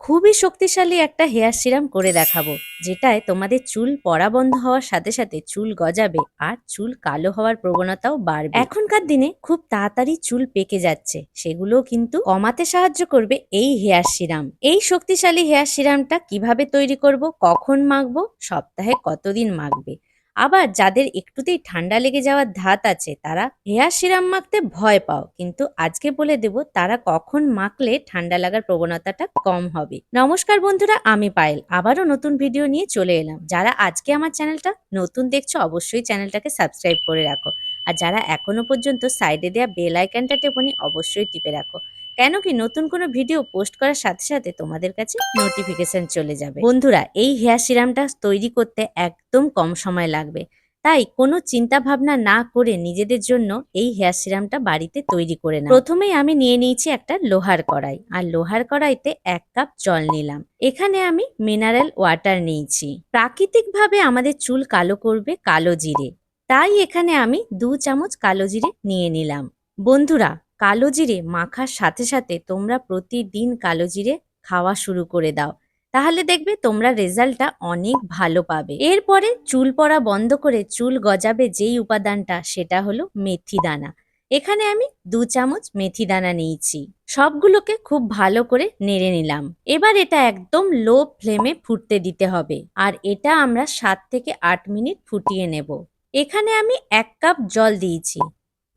খুবই শক্তিশালী একটা হেয়ার সিরাম করে দেখাবো, যেটায় তোমাদের চুল পড়া বন্ধ হওয়ার সাথে সাথে চুল গজাবে আর চুল কালো হওয়ার প্রবণতাও বাড়বে। এখনকার দিনে খুব তাড়াতাড়ি চুল পেকে যাচ্ছে, সেগুলোও কিন্তু কমাতে সাহায্য করবে এই হেয়ার সিরাম। এই শক্তিশালী হেয়ার সিরামটা কীভাবে তৈরি করব, কখন মাখবো, সপ্তাহে কতদিন মাখবে আবার যাদের একটুতেই ঠান্ডা লেগে যাওয়ার ধাত আছে, তারা হেয়ার সিরাম মাখতে ভয় পাও। কিন্তু আজকে বলে দেব, তারা কখন মাখলে ঠান্ডা লাগার প্রবণতাটা কম হবে। নমস্কার বন্ধুরা, আমি পায়েল। আবারও নতুন ভিডিও নিয়ে চলে এলাম। যারা আজকে আমার চ্যানেলটা নতুন দেখছ, অবশ্যই চ্যানেলটাকে সাবস্ক্রাইব করে রাখো। আর যারা এখনও পর্যন্ত সাইডে দেওয়া বেল আইকনটা টেপনি, অবশ্যই টিপে রাখো। কেন কি নতুন কোনো ভিডিও পোস্ট করার সাথে সাথে তোমাদের কাছে নোটিফিকেশন চলে যাবে। বন্ধুরা, এই হেয়ার সিরামটা তৈরি করতে একদম কম সময় লাগবে। তাই কোনো চিন্তা ভাবনা না করে নিজেদের জন্য এই হেয়ার সিরামটা বাড়িতে তৈরি করে না প্রথমেই আমি নিয়ে নিয়েছি একটা লোহার কড়াই। আর লোহার কড়াইতে এক কাপ জল নিলাম। এখানে আমি মিনারেল ওয়াটার নিয়েছি। প্রাকৃতিকভাবে আমাদের চুল কালো করবে কালো জিরে। তাই এখানে আমি দু চামচ কালো জিরে নিয়ে নিলাম। বন্ধুরা কালো জিরে মাখার সাথে সাথে তোমরা প্রতিদিন কালো জিরে খাওয়া শুরু করে দাও। তাহলে দেখবে তোমরা রেজাল্টটা অনেক ভালো পাবে। এরপরে চুল পড়া বন্ধ করে চুল গজাবে যেই উপাদানটা সেটা হলো মেথি দানা এখানে আমি দু চামচ মেথি দানা নিয়েছি। সবগুলোকে খুব ভালো করে নেড়ে নিলাম। এবার এটা একদম লো ফ্লেমে ফুটতে দিতে হবে। আর এটা আমরা সাত থেকে আট মিনিট ফুটিয়ে নেব। এখানে আমি এক কাপ জল দিয়েছি।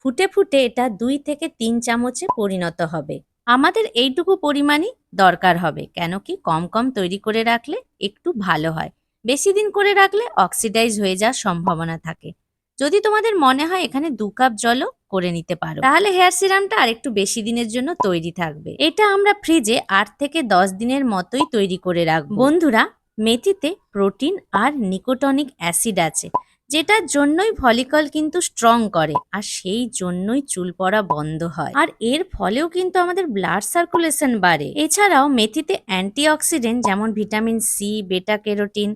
ফুটে ফুটে এটা দুই থেকে তিন চামচে পরিণত হবে। আমাদের এইটুকু পরিমাণই দরকার হবে, কেন কি কম কম তৈরি করে রাখলে একটু ভালো হয়। বেশি দিন করে রাখলে অক্সিডাইজ হয়ে যাওয়ার সম্ভাবনা থাকে। যদি তোমাদের মনে হয় এখানে দু কাপ জলও করে নিতে পারো, তাহলে হেয়ার সিরামটা আর একটু বেশি দিনের জন্য তৈরি থাকবে। এটা আমরা ফ্রিজে আট থেকে দশ দিনের মতোই তৈরি করে রাখব। বন্ধুরা, মেথিতে প্রোটিন আর নিকোটনিক অ্যাসিড আছে। যেটার জন্যই ফলিকল কিন্তু স্ট্রং করে, আর সেই জন্যই চুল পড়া বন্ধ হয়। আর এর ফলেও কিন্তু আমাদের ব্লাড সার্কুলেশন বাড়ে। এছাড়াও মেথিতে অ্যান্টিঅক্সিডেন্ট যেমন ভিটামিন সি বেটা ক্যারোটিন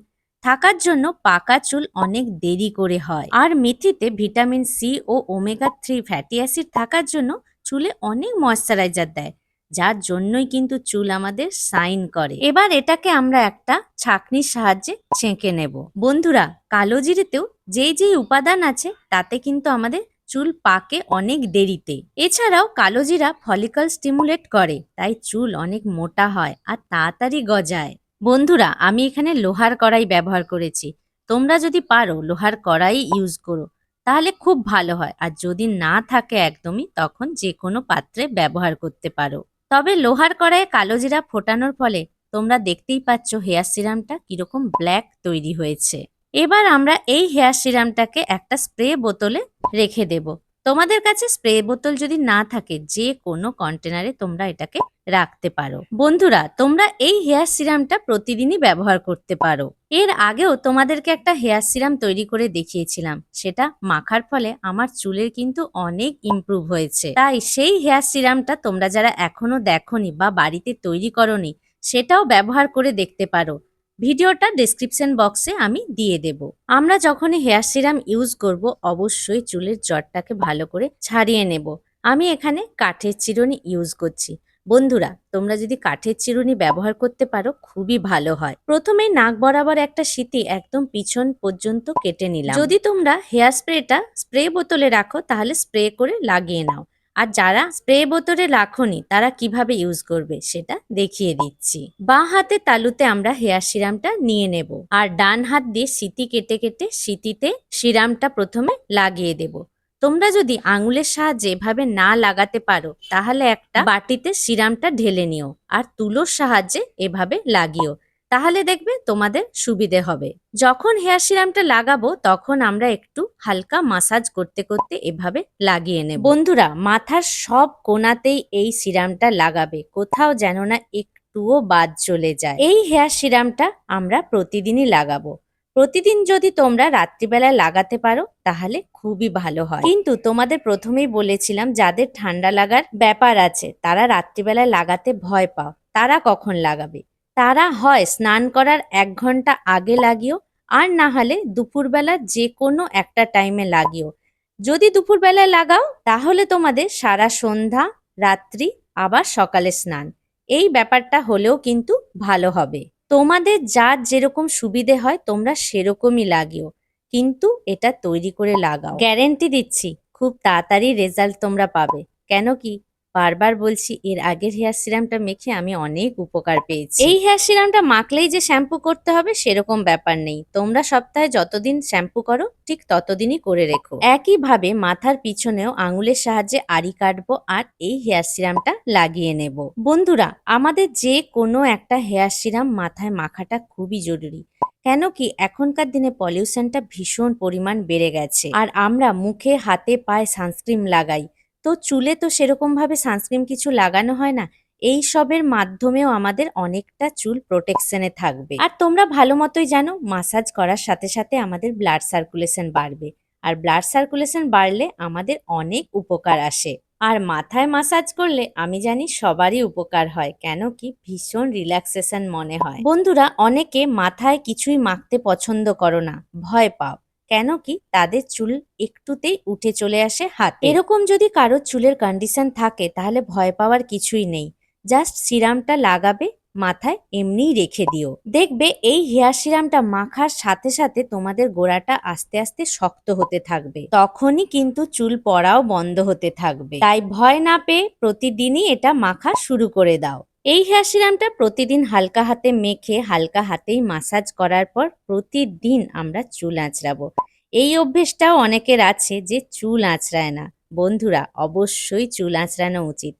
থাকার জন্য পাকা চুল অনেক দেরি করে হয়। আর মেথিতে ভিটামিন সি ও ওমেগা থ্রি ফ্যাটি অ্যাসিড থাকার জন্য চুলে অনেক ময়শ্চারাইজার দেয়। যার জন্যই কিন্তু চুল আমাদের সাইন করে। এবার এটাকে আমরা একটা ছাকনির সাহায্যে ছেঁকে নেব। বন্ধুরা, কালো জিরেতেও যেই যেই উপাদান আছে, তাতে কিন্তু আমাদের চুল পাকে অনেক দেরিতে। এছাড়াও কালো জিরা ফলিকল স্টিমুলেট করে, তাই চুল অনেক মোটা হয় আর তাড়াতাড়ি গজায়। বন্ধুরা, আমি এখানে লোহার কড়াই ব্যবহার করেছি। তোমরা যদি পারো লোহার কড়াই ইউজ করো, তাহলে খুব ভালো হয়। আর যদি না থাকে একদমই, তখন যে কোনো পাত্রে ব্যবহার করতে পারো। তবে লোহার কড়াইয়ে কালো জিরা ফোটানোর ফলে তোমরা দেখতেই পাচ্ছ হেয়ার সিরামটা কীরকম ব্ল্যাক তৈরি হয়েছে। এবার আমরা এই হেয়ার সিরামটাকে একটা স্প্রে বোতলে রেখে দেব। তোমাদের কাছে স্প্রে বোতল যদি না থাকে, যে কোনো কন্টেনারে তোমরা এটাকে রাখতে পারো। বন্ধুরা, তোমরা এই হেয়ার সিরামটা প্রতিদিনই ব্যবহার করতে পারো। এর আগেও তোমাদেরকে একটা হেয়ার সিরাম তৈরি করে দেখিয়েছিলাম। সেটা মাখার ফলে আমার চুলের কিন্তু অনেক ইমপ্রুভ হয়েছে। তাই সেই হেয়ার সিরামটা তোমরা যারা এখনও দেখোনি বা বাড়িতে তৈরি করনি, সেটাও ব্যবহার করে দেখতে পারো। ভিডিওটা ডেসক্রিপশন বক্সে আমি দিয়ে দেব। আমরা যখনই হেয়ার সিরাম ইউজ করব, অবশ্যই চুলের জটটাকে ভালো করে ছাড়িয়ে নেব। আমি এখানে কাঠের চিরুনি ইউজ করছি। বন্ধুরা, তোমরা যদি কাঠের চিরুনি ব্যবহার করতে পারো, খুবই ভালো হয়। প্রথমে নাক বরাবর একটা শীতি একদম পিছন পর্যন্ত কেটে নিলাম। যদি তোমরা হেয়ার স্প্রেটা স্প্রে বোতলে রাখো, তাহলে স্প্রে করে লাগিয়ে নাও। আর যারা স্প্রে বোতলে রাখোনি, তারা কীভাবে ইউজ করবে সেটা দেখিয়ে দিচ্ছি। বাঁ হাতে তালুতে আমরা হেয়ার সিরামটা নিয়ে নেব আর ডান হাত দিয়ে সিতি কেটে কেটে সিতিতে সিরামটা প্রথমে লাগিয়ে দেব। তোমরা যদি আঙুলের সাহায্যে এভাবে না লাগাতে পারো, তাহলে একটা বাটিতে সিরামটা ঢেলে নিও আর তুলোর সাহায্যে এভাবে লাগিও। তাহলে দেখবে তোমাদের সুবিধে হবে। যখন হেয়ার সিরামটা লাগাবো, তখন আমরা একটু হালকা মাসাজ করতে করতে এভাবে লাগিয়ে নেব। বন্ধুরা, মাথার সব কোনাতেই এই সিরামটা লাগাবে। কোথাও যেন না একটুও বাদ চলে যায়। এই হেয়ার সিরামটা আমরা প্রতিদিনই লাগাবো। প্রতিদিন যদি তোমরা রাত্রিবেলায় লাগাতে পারো, তাহলে খুবই ভালো হয়। কিন্তু তোমাদের প্রথমেই বলেছিলাম, যাদের ঠান্ডা লাগার ব্যাপার আছে, তারা রাত্রিবেলায় লাগাতে ভয় পাও। তারা কখন লাগাবে? তারা হয় স্নান করার এক ঘণ্টা আগে লাগিও, আর না হলে দুপুরবেলা যে কোনো একটা টাইমে লাগিও। যদি দুপুরবেলায় লাগাও, তাহলে তোমাদের সারা সন্ধ্যা, রাত্রি, আবার সকালে স্নান। এই ব্যাপারটা হলেও কিন্তু ভালো হবে। তোমাদের যার যেরকম সুবিধে হয়, তোমরা সেরকমই লাগিও। কিন্তু এটা তৈরি করে লাগাও। গ্যারেন্টি দিচ্ছি, খুব তাড়াতাড়ি রেজাল্ট তোমরা পাবে। কেন কি? বারবার বলছি, এর আগের হেয়ার সিরামটা মেখে আমি অনেক উপকার পেয়েছি। এই হেয়ার সিরামটা মাখলেই যে শ্যাম্পু করতে হবে সেরকম ব্যাপার নেই। তোমরা সপ্তাহে যতদিন শ্যাম্পু করো, ঠিক ততদিনই করে রেখো। একইভাবে মাথার পিছনেও আঙুলের সাহায্যে আড়ি কাটবো আর এই হেয়ার সিরামটা লাগিয়ে নেব। বন্ধুরা, আমাদের যে কোনো একটা হেয়ার সিরাম মাথায় মাখাটা খুবই জরুরি। কেন কি এখনকার দিনে পলিউশনটা ভীষণ পরিমাণ বেড়ে গেছে। আর আমরা মুখে, হাতে, পায়ে সানস্ক্রিন লাগাই। তো চুলে তো সেরকম ভাবে সানস্ক্রিন কিছু লাগানো হয় না। এই সবের মাধ্যমেও আমাদের অনেকটা চুল প্রোটেকশনে থাকবে। আর তোমরা ভালো মতোই জানো মাসাজ করার সাথে সাথে আমাদের ব্লাড সার্কুলেশন বাড়বে। আর ব্লাড সার্কুলেশন বাড়লে আমাদের অনেক উপকার আসে। আর মাথায় মাসাজ করলে আমি জানি সবারই উপকার হয়, কেন কি ভীষণ রিল্যাক্সেশন মনে হয়। বন্ধুরা, অনেকে মাথায় কিছুই মাখতে পছন্দ করো না, ভয় পাও। কেন কি তাদের চুল একটুতেই উঠে চলে আসে হাত। এরকম যদি কারোর চুলের কন্ডিশন থাকে তাহলে ভয় পাওয়ার কিছুই নেই। জাস্ট সিরামটা লাগাবে মাথায় এমনিই রেখে দিও। দেখবে এই হেয়ার সিরামটা মাখার সাথে সাথে তোমাদের গোড়াটা আস্তে আস্তে শক্ত হতে থাকবে। তখনই কিন্তু চুল পড়াও বন্ধ হতে থাকবে। তাই ভয় না পেয়ে প্রতিদিনই এটা মাখা শুরু করে দাও। এই হেয়ার সিরামটা প্রতিদিন হালকা হাতে মেখে, হালকা হাতেই মাসাজ করার পর প্রতিদিন আমরা চুল আঁচড়াবো। এই অভ্যেসটাও অনেকের আছে যে চুল আঁচড়ায় না। বন্ধুরা, অবশ্যই চুল আঁচড়ানো উচিত।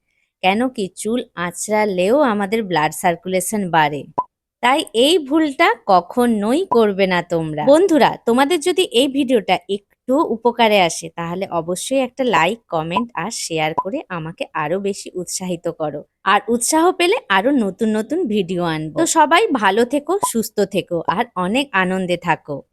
কেন কি চুল আঁচড়ালেও আমাদের ব্লাড সার্কুলেশন বাড়ে। তাই এই ভুলটা কখনোই করবে না তোমরা। বন্ধুরা, তোমাদের যদি এই ভিডিওটা একটু উপকারে আসে, তাহলে অবশ্যই একটা লাইক কমেন্ট আর শেয়ার করে আমাকে আরও বেশি উৎসাহিত করো। আর উৎসাহ পেলে আরও নতুন নতুন ভিডিও আনব। তো সবাই ভালো থেকো, সুস্থ থেকো, আর অনেক আনন্দে থাকো।